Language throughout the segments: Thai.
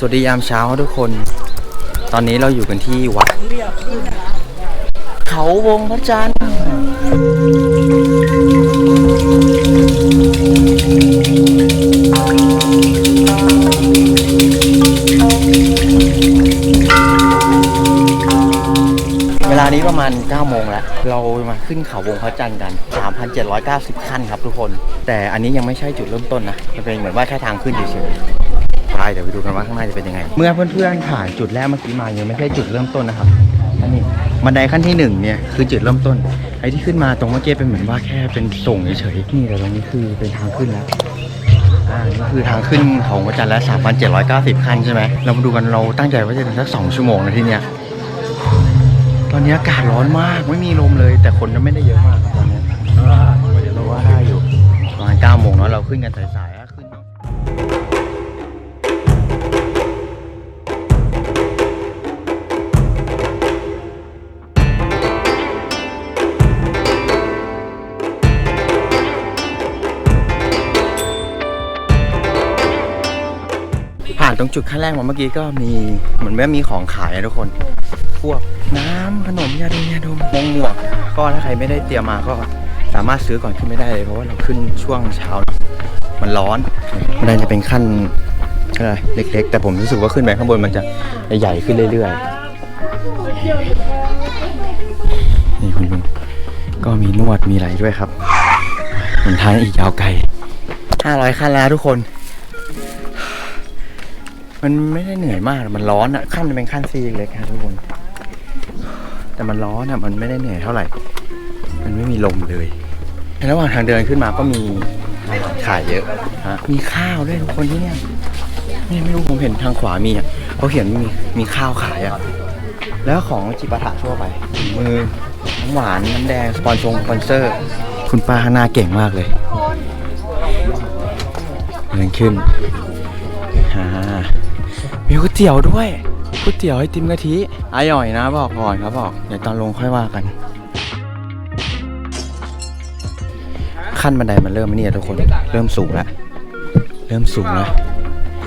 สวัสดียามเช้าทุกคน ตอนนี้เราอยู่กันที่วัด เขาวงพระจันทร์เวลานี้ประมาณ 9 โมงแล้ว เรามาขึ้นเขาวงพระจันทร์กัน 3,790 ขั้นครับทุกคน แต่อันนี้ยังไม่ใช่จุดเริ่มต้นนะ มันเป็นเหมือนว่าแค่ทางขึ้นเฉยๆ ไปเดี๋ยวไปดูกันว่าข้างในจะเป็นยังไง เมื่อเพื่อนๆผ่านจุดแรกเมื่อกี้มายังไม่ใช่จุดเริ่มต้นนะครับอันนี้บันไดขั้นที่หนึ่งเนี่ยคือจุดเริ่มต้นไอ้ที่ขึ้นมาตรงเมื่อกี้เป็นเหมือนว่าแค่เป็นส่งเฉยๆนี่แต่ตรงนี้คือเป็นทางขึ้นแล้วอ่านี่คือทางขึ้นของวัจันทร์แล้ว3,790 ขั้นใช่ไหมเรามาดูกันเราตั้งใจว่าจะเดินสักสองชั่วโมงนะที่เนี้ยตอนนี้อากาศร้อนมากไม่มีลมเลย แต่คนก็ไม่ได้เยอะมากตอนนี้เดี๋ยวเราว่าได้อยู่ประมาณ9โมงเนาะเราขึ้นกันสาย ตรงจุดขั้นแรกมาเมื่อกี้ก็มีเหมือนว่ามีของขายอะทุกคน พวกน้ำขนมยาดมยาดมมงหมวกก็ถ้าใครไม่ได้เตรียมมาก็สามารถซื้อก่อนขึ้นไม่ได้เลยเพราะว่าเราขึ้นช่วงเช้ามันร้อนมันน่าจะเป็นขั้นอะไรเล็ก ๆ แต่ผมรู้สึกว่าขึ้นไปข้างบนมันจะใหญ่ขึ้นเรื่อยๆนี่คุณลุงก็มีนวดมีอะไรด้วยครับหนทางอีกยาวไกล500ขั้นแล้วทุกคน มันไม่ได้เหนื่อยมาก มันร้อนอะขั้นมันเป็นขั้นซีเล็กครับทุกคน แต่มันร้อนอะมันไม่ได้เหนื่อยเท่าไหร่ มันไม่มีลมเลยในระหว่างทางเดินขึ้นมาก็มีอาหารขายเยอะฮะมีข้าวด้วยทุกคนที่เนี่ยนี่ไม่รู้ผมเห็นทางขวามีอะเขาเขียนมีมีข้าวขายอะ แล้วของจิปาถะทั่วไป มือน้ำหวานน้ำแดงสปอนซงสปอนเซอร์ คุณป้าข้างหน้าเก่งมากเลยเดินขึ้นอ่า มีก๋วยเตี๋ยวด้วยก๋วยเตี๋ยวไอติมกะทิอร่อยนะบอกก่อนครับบอกเดี๋ยวตอนลงค่อยว่ากัน ขั้นบันไดมันเริ่มนี่ทุกคนเริ่มสูงแล้วเริ่มสูงแล้ว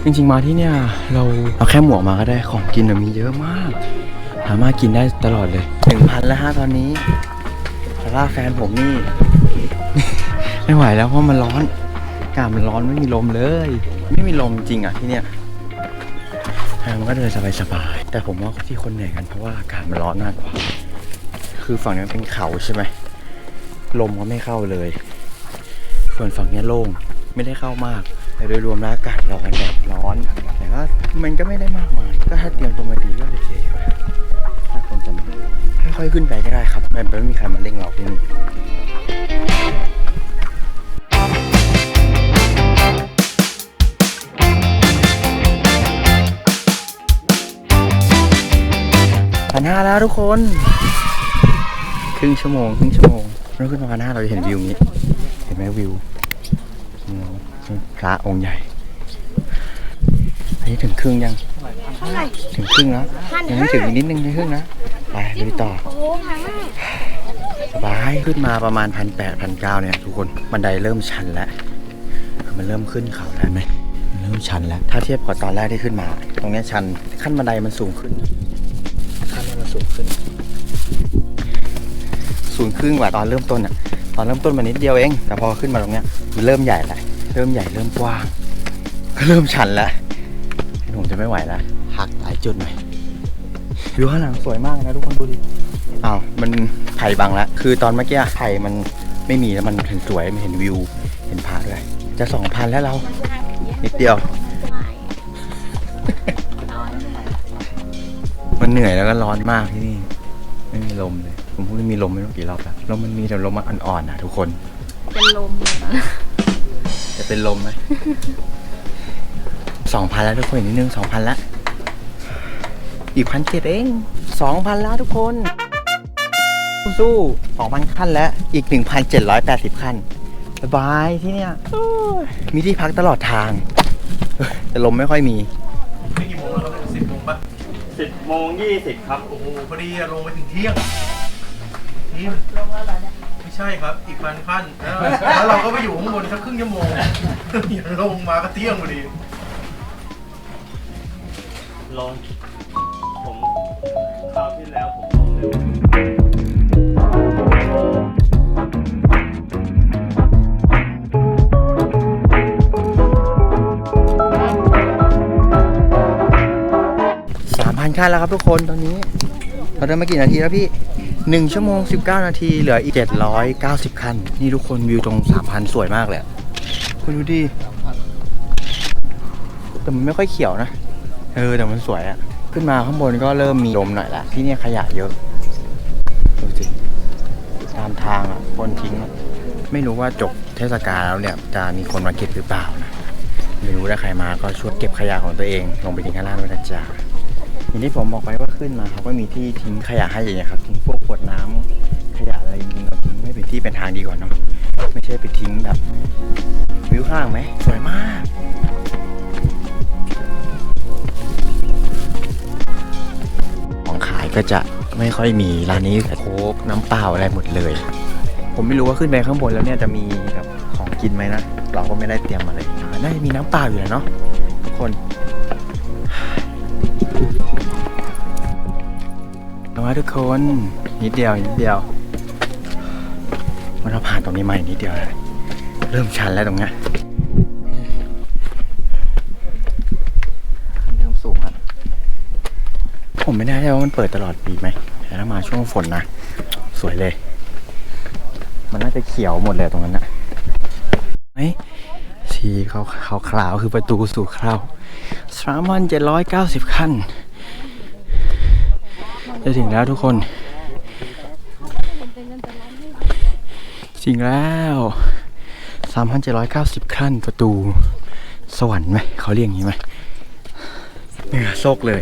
จริงๆมาที่เนี่ยเราเอาแค่หมวกมาก็ได้ของกินมีเยอะมาก สามารถกินได้ตลอดเลยหนึ่งพันแล้วฮะตอนนี้แต่ว่าแฟนผมนี่ ไม่ไหวแล้วเพราะมันร้อนอากาศมันร้อนไม่มีลมเลย ไม่มีลมจริงอะที่เนี่ย ทางมันก็เดินสบายๆแต่ผมว่าที่คนเหนื่อยกันเพราะว่าอากาศมันร้อนมากกว่า คือฝั่งนี้นเป็นเขาใช่ไหมลมก็ไม่เข้าเลย ส่วนฝั่งนี้โล่งไม่ได้เข้ามาก แต่โดยรวมแล้วอากาศร้อนแบบร้อน แต่ก็มันก็ไม่ได้มากมายก็ถ้าเตรียมตัวมาดีก็โอเคอยู่นะถ้าคนจะมาค่อยๆขึ้นไปก็ได้ครับไม่ไม่มีใครมาเร่งเราที่นี่ พันห้าแล้วทุกคน ครึ่งชั่วโมงครึ่งชั่วโมงเราขึ้นมาพันห้าเราจะเห็นวิวนี้ เห็นไหมวิวอืมพระองค์ใหญ่อันนี้ถึงครึ่งยังเท่าไหร่ถึงครึ่งแล้วพันยังห้าไม่ถึงอีกนิดนึงในครึ่งนะไปลุยต่อโอ้แพงมากสบายขึ้นมาประมาณพันแปดพันเก้าเนี่ยทุกคนบันไดเริ่มชันแล้วคือมันเริ่มขึ้นเขาแล้วไหมมันเริ่มชันแล้ว ถ้าเทียบกับตอนแรกที่ขึ้นมา ตรงเนี้ยชันขั้นบันไดมันสูงขึ้นขั้นมัน สูงขึ้น สูงครึ่งกว่าตอนเริ่มต้นอะตอนเริ่มต้นมันนิดเดียวเอง แต่พอขึ้นมาตรงเนี้ยมันเริ่มใหญ่แล้วเริ่มใหญ่เริ่มกว้างก็เริ่มชันแล้วผมจะไม่ไหวแล้วหักหลายจุดหน่อยวิวข้างหลังสวยมากนะทุกคนดูดิอ้าวมันไผ่บังแล้วคือตอนเมื่อกี้ไผ่มันไม่มีแล้วมันเห็นสวยมันเห็นวิว เห็นพระด้วยจะสองพันแล้วเรา นิดเดียว มันเหนื่อยแล้วก็ร้อนมากที่นี่ ไม่มีลมเลย ผมพูดไม่มีลมไม่รู้กี่รอบแล้วลมมันมีแต่ลมมันอ่อนๆนะทุกคนเป็นลมเลยนะจะเป็นลมไหม สองพันแล้วทุกคนอีกนิดนึงสองพันละอีกพันเจ็ดเองสองพันแล้วทุกคนสู้สองพันขั้นแล้วอีกหนึ่งพันเจ็ดร้อยแปดสิบขั้นสบายที่เนี่ยโอ้ยมีที่พักตลอดทางเออแต่ลมไม่ค่อยมี สิบโมงยี่สิบครับ โอ้โหพอดีอะลงไปถึงเที่ยงนี่ไม่ใช่ครับ อีกพันขั้นแล้วแล้วเราก็ไปอยู่ข้างบนสักครึ่งชั่วโมงอย่าลงมาก็เที่ยงพอดีลงผมคราวที่แล้วผม คันขั้นแล้วครับทุกคนตอนนี้ เราเดินมากี่นาทีแล้วพี่หนึ่งชั่วโมงสิบเก้านาทีเหลืออีกเจ็ดร้อยเก้าสิบคัน นี่ทุกคนวิวตรงสามพันสวยมากเลยอะคุณดูดิแต่มันไม่ค่อยเขียวนะ เออ แต่มันสวยอะขึ้นมาข้างบนก็เริ่มมีลมหน่อยละที่นี่ขยะเยอะดูสิตามทางอะคนทิ้งอะไม่รู้ว่าจบเทศกาลแล้วเนี่ยจะมีคนมาเก็บหรือเปล่านะไม่รู้ถ้าใครมาก็ช่วยเก็บขยะของตัวเอง ลงไปทิ้งข้างล่างด้วยนะจ๊ะ อย่างที่ผมบอกไปว่าขึ้นมาเขาก็มีที่ทิ้งขยะให้อย่างเงี้ยครับทิ้งพวกขวดน้ำขยะอะไรจริงๆเราทิ้งไม่เป็นที่เป็นทางดีกว่าเนาะไม่ใช่ไปทิ้งแบบวิวข้างไหมสวยมากของขายก็จะไม่ค่อยมีร้านนี้โค้กน้ำเปล่าอะไรหมดเลย ผมไม่รู้ว่าขึ้นไปข้างบนแล้วเนี่ยจะมีแบบของกินไหมนะเราก็ไม่ได้เตรียมมาเลยน่าจะมีน้ำเปล่าอยู่แล้วเนาะทุกคน เอามาทุกคนนิดเดียวนิดเดียวมันเราผ่านตรงนี้มาอีกนิดเดียวเลยเริ่มชันแล้วตรงเนี้ยเริ่มสูงแล้วผมไม่แน่ใจว่ามันเปิดตลอดปีไหมแต่ถ้ามาช่วงฝนนะสวยเลย มันน่าจะเขียวหมดเลยตรงนั้นนะไหมสีขาวขาวขาวคือประตูสู่คราว สามพันเจ็ดร้อยเก้าสิบขั้น จะถึงแล้วทุกคน ถึงแล้วสามพันเจ็ดร้อยเก้าสิบขั้นประตูสวรรค์ไหม เขาเรียกอย่างนี้ไหมเหนื่อยโซกเลย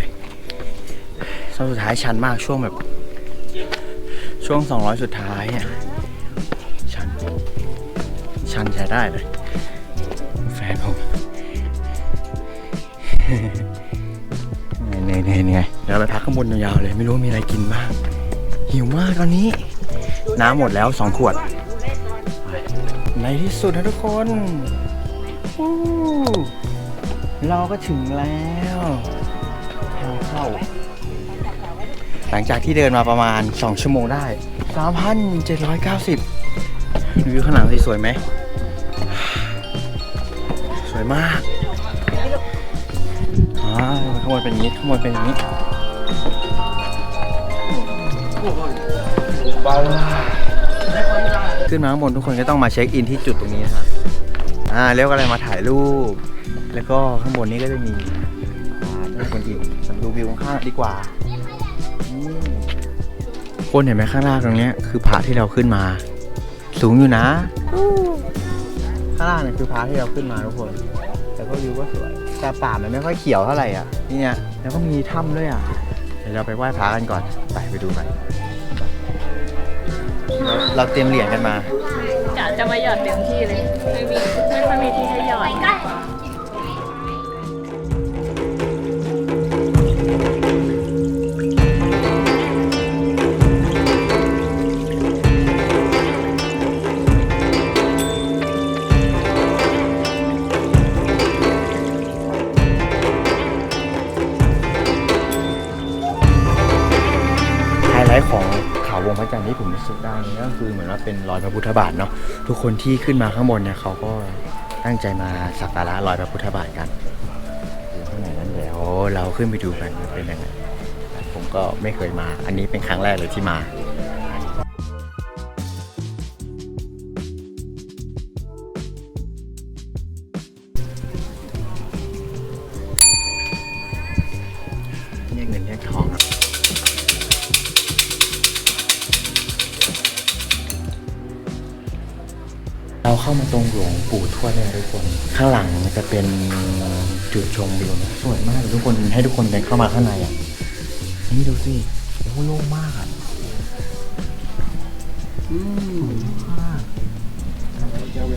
ช่วงสุดท้ายชันมากช่วงแบบ ช่วง 200 สุดท้ายอะชัน ชันใช้ได้เลย ดี๋ยวเราไปพักข้างบนยาวๆเลย ไม่รู้มีอะไรกินบ้าง หิวมากตอนนี้ น้ำหมดแล้ว2ขวด ในที่สุดนะทุกคนเราก็ถึงแล้วทางเข้า หลังจากที่เดินมาประมาณ 2 ชั่วโมงได้ 3,790วิวข้างหลังสิสวยไหม สวยมากอ่าข้างบนเป็นอย่างนี้ข้างบนเป็นอย่างนี้ ขึ้นมาข้างบนทุกคนก็ต้องมาเช็คอินที่จุดตรงนี้นะครับอ่าเรียกอะไรมาถ่ายรูป แล้วก็ข้างบนนี้ก็จะมีอ่าถ้าคนจริงดูวิวข้างๆดีกว่าคนเห็นไหมข้างล่างตรงเนี้ยคือผาที่เราขึ้นมา สูงอยู่นะ ข้างล่างเนี่ยคือผาที่เราขึ้นมาทุกคน แต่ก็วิวก็สวย แต่ป่ามันไม่ค่อยเขียวเท่าไหร่อะที่เนี่ยแล้วก็มีถ้ำด้วยอะ ดี๋ยวเราไปไหว้พระกันก่อน ไปไปดูกันเราเราเตรียมเหรียญกันมาจะจะมาหยอดเต็มที่เลย ไม่มีไม่ค่อยมีที่ให้หยอด คนที่ขึ้นมาข้างบนเนี่ยเขาก็ตั้งใจมาสักการะรอยพระพุทธบาทกันอยู่ข้างในนั้นเดี๋ยวเราขึ้นไปดูกันว่าเป็นยังไงผมก็ไม่เคยมา อันนี้เป็นครั้งแรกเลยที่มาเรียกเงินเรียกทองอะเรา เข้ามาตรงหลวงปู่ทวดเลยนะทุกคน ข้างหลังมันจะเป็นจุดชมวิวนะสวยมากเลยทุกคนให้ทุกคนเดินเข้ามาข้างในอะนี่ดูสิโอ้โหโล่งมากอะ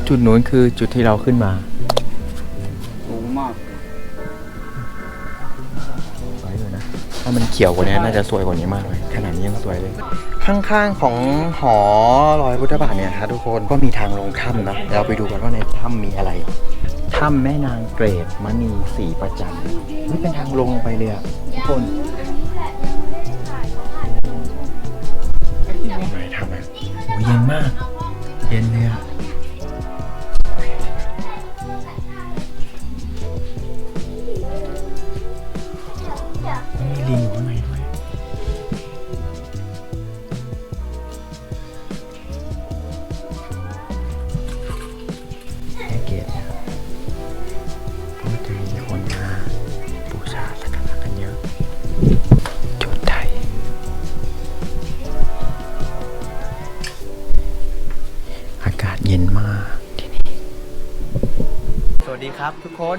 จุดนู้นคือจุดที่เราขึ้นมาสูงมากสวยเลยนะ ถ้ามันเขียวกว่านี้น่าจะสวยกว่านี้มากเลยขนาดนี้ยังสวยเลย ข้างๆของหอรอยพุทธบาทเนี่ยครับทุกคนก็มีทางลงถ้ำนะเราไปดูกันว่าในถ้ำมีอะไรถ้ำแม่นางเกรดมณีสีประจันนี่เป็นทางลงไปเลยอะทุกคนทำไทำไมโอ้ยเย็นมาก เย็นมากที่นี่ สวัสดีครับทุกคน